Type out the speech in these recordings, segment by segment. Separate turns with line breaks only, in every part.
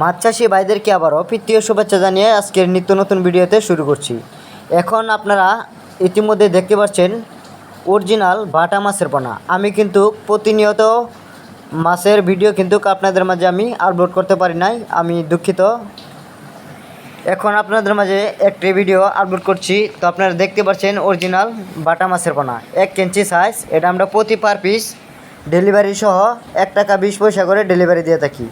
মাছ চাষি ভাইদেরকে আবারও তৃতীয় শুভেচ্ছা জানিয়ে আজকের নিত্য নতুন ভিডিওতে শুরু করছি। এখন আপনারা ইতিমধ্যে দেখতে পাচ্ছেন অরিজিনাল বাটা মাছের পোনা। আমি কিন্তু প্রতিনিয়ত মাছের ভিডিও কিন্তু আপনাদের মাঝে আমি আপলোড করতে পারি নাই, আমি দুঃখিত। এখন আপনাদের মাঝে একটি ভিডিও আপলোড করছি। তো আপনারা দেখতে পাচ্ছেন অরিজিনাল বাটা মাছের পোনা। এক কেঞ্চি সাইজ এটা আমরা প্রতি পার পিস ডেলিভারি সহ এক টাকা বিশ পয়সা করে ডেলিভারি দিয়ে থাকি।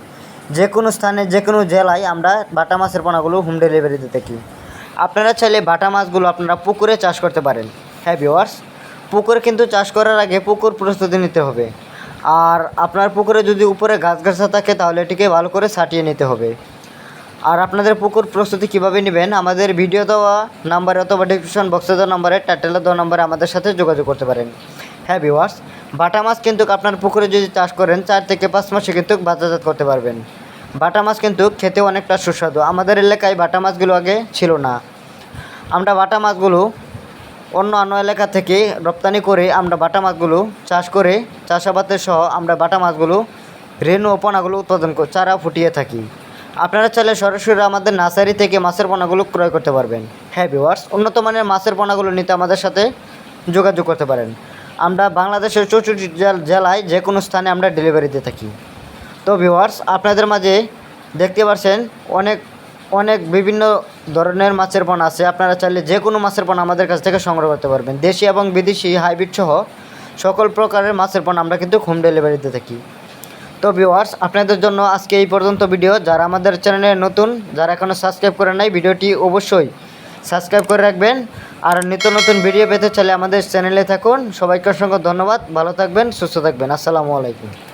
যে কোনো স্থানে, যে কোনো জেলায় আমরা বাটা মাছের পোনাগুলো হোম ডেলিভারি দিয়ে থাকি। আপনারা চাইলে বাটা মাছগুলো আপনারা পুকুরে চাষ করতে পারেন। হ্যাঁ ভিওয়ার্স পুকুরে কিন্তু চাষ করার আগে পুকুর প্রস্তুতি নিতে হবে। আর আপনার পুকুরে যদি উপরে গাছ গাছা থাকে, তাহলে এটিকে ভালো করে ছাটিয়ে নিতে হবে। আর আপনাদের পুকুর প্রস্তুতি কীভাবে নেবেন, আমাদের ভিডিও দেওয়া নাম্বারে অথবা ডিসক্রিপশন বক্সে দেওয়া নাম্বারে টাইটেলে দেওয়া নাম্বারে আমাদের সাথে যোগাযোগ করতে পারেন। হ্যাঁ ভিওয়ার্স বাটা মাছ কিন্তু আপনার পুকুরে যদি চাষ করেন, চার থেকে পাঁচ মাসে কিন্তু বাজারজাত করতে পারবেন। বাটা মাছ কিন্তু খেতে অনেকটা সুস্বাদু। আমাদের এলাকায় বাটা মাছগুলো আগে ছিল না। আমরা বাটা মাছগুলো অন্য অন্য এলাকা থেকে রপ্তানি করে আমরা বাটা মাছগুলো চাষ করে, চাষাবাদের সহ আমরা বাটা মাছগুলো রেণু ও পোনাগুলো উৎপাদন করে চারা ফুটিয়ে থাকি। আপনারা চাইলে সরাসরি আমাদের নার্সারি থেকে মাছের পোনাগুলো ক্রয় করতে পারবেন। হ্যাঁ ভিওয়ার্স উন্নত মানের মাছের পোনাগুলো নিতে আমাদের সাথে যোগাযোগ করতে পারেন। আমরা বাংলাদেশের জেল- জেলায় যে কোনো স্থানে আমরা ডেলিভারি দিয়ে থাকি। তো ভিওয়ার্স আপনাদের মাঝে দেখতে পাচ্ছেন অনেক অনেক বিভিন্ন ধরনের মাছের পোনা আছে। আপনারা চাইলে যে কোনো মাছের পোনা আমাদের কাছ থেকে সংগ্রহ করতে পারবেন। দেশি এবং বিদেশি হাইব্রিড সহ সকল প্রকারের মাছের পোনা আমরা কিন্তু হোম ডেলিভারিতে থাকি। তো ভিওয়ার্স আপনাদের জন্য আজকে এই পর্যন্ত ভিডিও যারা আমাদের চ্যানেলে নতুন, যারা এখনও সাবস্ক্রাইব করে নাই, ভিডিওটি অবশ্যই সাবস্ক্রাইব করে রাখবেন। আর নিত্য নতুন ভিডিও পেতে চাইলে আমাদের চ্যানেলে থাকুন। সবাইকে অসংখ্য ধন্যবাদ। ভালো থাকবেন, সুস্থ থাকবেন। আসসালামু আলাইকুম।